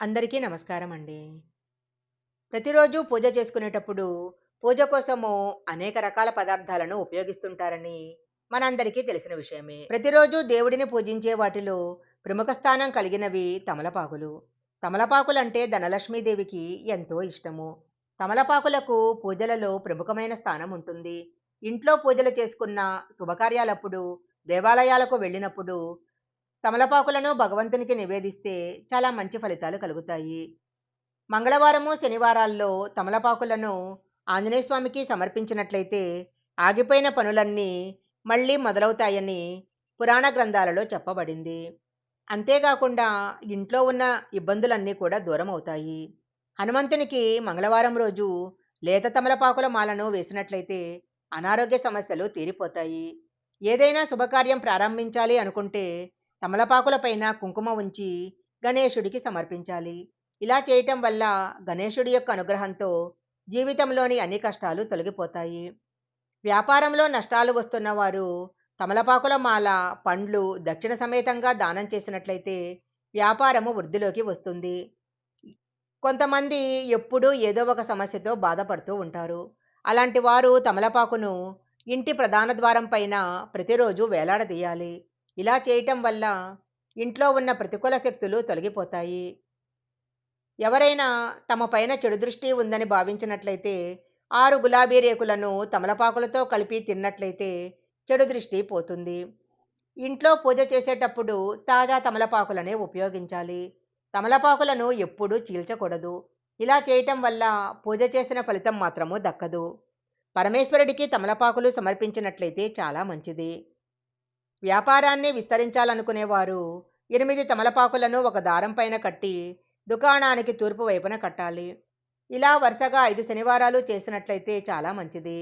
అందరికీ నమస్కారం అండి ప్రతిరోజు పూజ చేసుకునేటప్పుడు పూజ కోసము అనేక రకాల పదార్థాలను ఉపయోగిస్తుంటారని మనందరికీ తెలిసిన విషయమే. ప్రతిరోజు దేవుడిని పూజించే వాటిలో ప్రముఖ స్థానం కలిగినవి తమలపాకులు. తమలపాకులంటే ధనలక్ష్మీదేవికి ఎంతో ఇష్టము. తమలపాకులకు పూజలలో ప్రముఖమైన స్థానం ఉంటుంది. ఇంట్లో పూజలు చేసుకున్న శుభకార్యాలప్పుడు దేవాలయాలకు వెళ్ళినప్పుడు తమలపాకులను భగవంతునికి నివేదిస్తే చాలా మంచి ఫలితాలు కలుగుతాయి. మంగళవారము శనివారాల్లో తమలపాకులను ఆంజనేయస్వామికి సమర్పించినట్లయితే ఆగిపోయిన పనులన్నీ మళ్ళీ మొదలవుతాయని పురాణ గ్రంథాలలో చెప్పబడింది. అంతేకాకుండా ఇంట్లో ఉన్న ఇబ్బందులన్నీ కూడా దూరం అవుతాయి హనుమంతునికి మంగళవారం రోజు లేత తమలపాకుల మాలను వేసినట్లయితే అనారోగ్య సమస్యలు తీరిపోతాయి. ఏదైనా శుభకార్యం ప్రారంభించాలి అనుకుంటే తమలపాకులపైన కుంకుమ ఉంచి గణేశుడికి సమర్పించాలి. ఇలా చేయటం వల్ల గణేశుడి యొక్క అనుగ్రహంతో జీవితంలోని అన్ని కష్టాలు తొలగిపోతాయి. వ్యాపారంలో నష్టాలు వస్తున్న వారు తమలపాకుల మాల పండ్లు దక్షిణ సమేతంగా దానం చేసినట్లయితే వ్యాపారము వృద్ధిలోకి వస్తుంది. కొంతమంది ఎప్పుడూ ఏదో ఒక సమస్యతో బాధపడుతూ ఉంటారు. అలాంటి వారు తమలపాకును ఇంటి ప్రధాన ద్వారం పైన ప్రతిరోజు వేలాడదీయాలి. ఇలా చేయటం వల్ల ఇంట్లో ఉన్న ప్రతికూల శక్తులు తొలగిపోతాయి. ఎవరైనా తమ పైన చెడు దృష్టి ఉందని భావించినట్లయితే ఆరు గులాబీ రేకులను తమలపాకులతో కలిపి తిన్నట్లయితే చెడు దృష్టి పోతుంది. ఇంట్లో పూజ చేసేటప్పుడు తాజా తమలపాకులనే ఉపయోగించాలి. తమలపాకులను ఎప్పుడూ చీల్చకూడదు. ఇలా చేయటం వల్ల పూజ చేసిన ఫలితం మాత్రము దక్కదు. పరమేశ్వరుడికి తమలపాకులు సమర్పించినట్లయితే చాలా మంచిది. వ్యాపారాన్ని విస్తరించాలనుకునేవారు. ఎనిమిది తమలపాకులను ఒక దారం పైన కట్టి దుకాణానికి తూర్పు వైపున కట్టాలి. ఇలా వరుసగా ఐదు శనివారాలు చేసినట్లయితే చాలా మంచిది.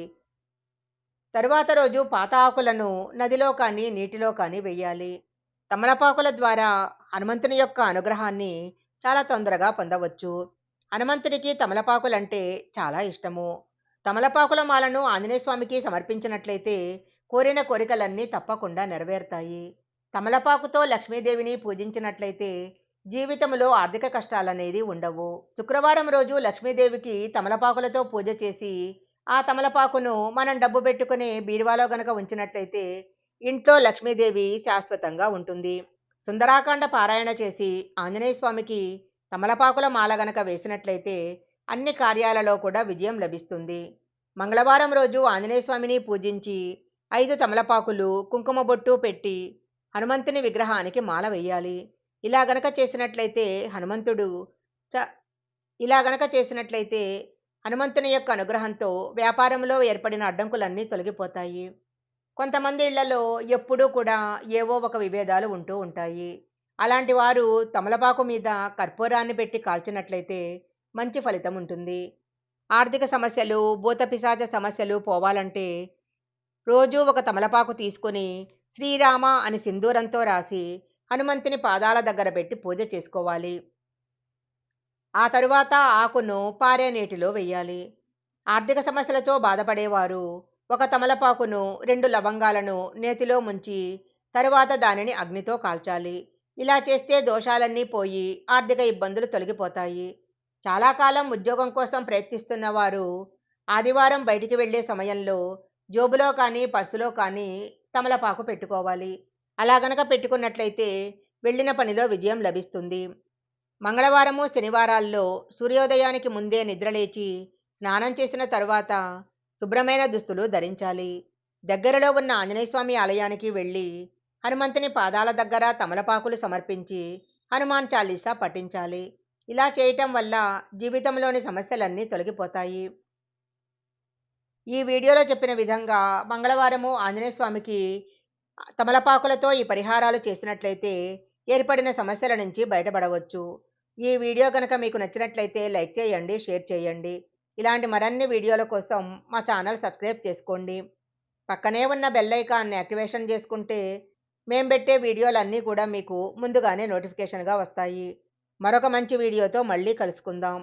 తరువాత రోజు పాత ఆకులను నదిలో కానీ నీటిలో కానీ వెయ్యాలి తమలపాకుల ద్వారా హనుమంతుని యొక్క అనుగ్రహాన్ని చాలా తొందరగా పొందవచ్చు. హనుమంతుడికి తమలపాకులంటే చాలా ఇష్టము. తమలపాకుల మాలను ఆంజనేయ స్వామికి సమర్పించినట్లయితే కోరిన కోరికలన్నీ తప్పకుండా నెరవేరుతాయి. తమలపాకుతో లక్ష్మీదేవిని పూజించినట్లయితే జీవితంలో ఆర్థిక కష్టాలనేది ఉండవు. శుక్రవారం రోజు లక్ష్మీదేవికి తమలపాకులతో పూజ చేసి ఆ తమలపాకును మనం డబ్బు పెట్టుకునే బీరువాలో గనక ఉంచినట్లయితే ఇంట్లో లక్ష్మీదేవి శాశ్వతంగా ఉంటుంది. సుందరాకాండ పారాయణ చేసి ఆంజనేయ స్వామికి తమలపాకుల మాల గనక వేసినట్లయితే అన్ని కార్యాలలో కూడా విజయం లభిస్తుంది. మంగళవారం రోజు ఆంజనేయ స్వామిని పూజించి ఐదు తమలపాకులు కుంకుమ బొట్టు పెట్టి హనుమంతుని విగ్రహానికి మాల వేయాలి. ఇలా గనక చేసినట్లయితే హనుమంతుడు చ ఇలా గనక చేసినట్లయితే హనుమంతుని యొక్క అనుగ్రహంతో వ్యాపారంలో ఏర్పడిన అడ్డంకులన్నీ తొలగిపోతాయి. కొంతమంది ఇళ్ళలో ఎప్పుడూ కూడా ఏవో ఒక విభేదాలు ఉంటూ ఉంటాయి. అలాంటి వారు తమలపాకు మీద కర్పూరాన్ని పెట్టి కాల్చినట్లయితే మంచి ఫలితం ఉంటుంది. ఆర్థిక సమస్యలు భూతపిశాచ సమస్యలు పోవాలంటే రోజూ ఒక తమలపాకు తీసుకొని శ్రీరామ అని సింధూరంతో రాసి హనుమంతుని పాదాల దగ్గర పెట్టి పూజ చేసుకోవాలి. ఆ తరువాత ఆకును పారే నీటిలో వెయ్యాలి ఆర్థిక సమస్యలతో బాధపడేవారు ఒక తమలపాకును రెండు లవంగాలను నేతిలో ముంచి తరువాత దానిని అగ్నితో కాల్చాలి. ఇలా చేస్తే దోషాలన్నీ పోయి ఆర్థిక ఇబ్బందులు తొలగిపోతాయి. చాలా కాలం ఉద్యోగం కోసం ప్రయత్నిస్తున్న వారు ఆదివారం బయటికి వెళ్ళే సమయంలో జోబులో కానీ పర్సులో కానీ తమలపాకు పెట్టుకోవాలి. అలా గనక పెట్టుకున్నట్లయితే వెళ్ళిన పనిలో విజయం లభిస్తుంది. మంగళవారము శనివారాల్లో సూర్యోదయానికి ముందే నిద్రలేచి స్నానం చేసిన తరువాత శుభ్రమైన దుస్తులు ధరించాలి. దగ్గరలో ఉన్న ఆంజనేయస్వామి ఆలయానికి వెళ్ళి హనుమంతుని పాదాల దగ్గర తమలపాకులు సమర్పించి హనుమాన్ చాలీసా పఠించాలి. ఇలా చేయటం వల్ల జీవితంలోని సమస్యలన్నీ తొలగిపోతాయి. ఈ వీడియోలో చెప్పిన విధంగా మంగళవారము ఆంజనేయ స్వామికి తమలపాకులతో ఈ పరిహారాలు చేసినట్లయితే ఏర్పడిన సమస్యల నుంచి బయటపడవచ్చు. ఈ వీడియో కనుక మీకు నచ్చినట్లయితే లైక్ చేయండి షేర్ చేయండి. ఇలాంటి మరిన్ని వీడియోల కోసం మా ఛానల్ సబ్స్క్రైబ్ చేసుకోండి. పక్కనే ఉన్న బెల్ ఐకాన్ని యాక్టివేషన్ చేసుకుంటే మేము పెట్టే వీడియోలన్నీ కూడా మీకు ముందుగానే నోటిఫికేషన్గా వస్తాయి. మరొక మంచి వీడియోతో మళ్ళీ కలుసుకుందాం.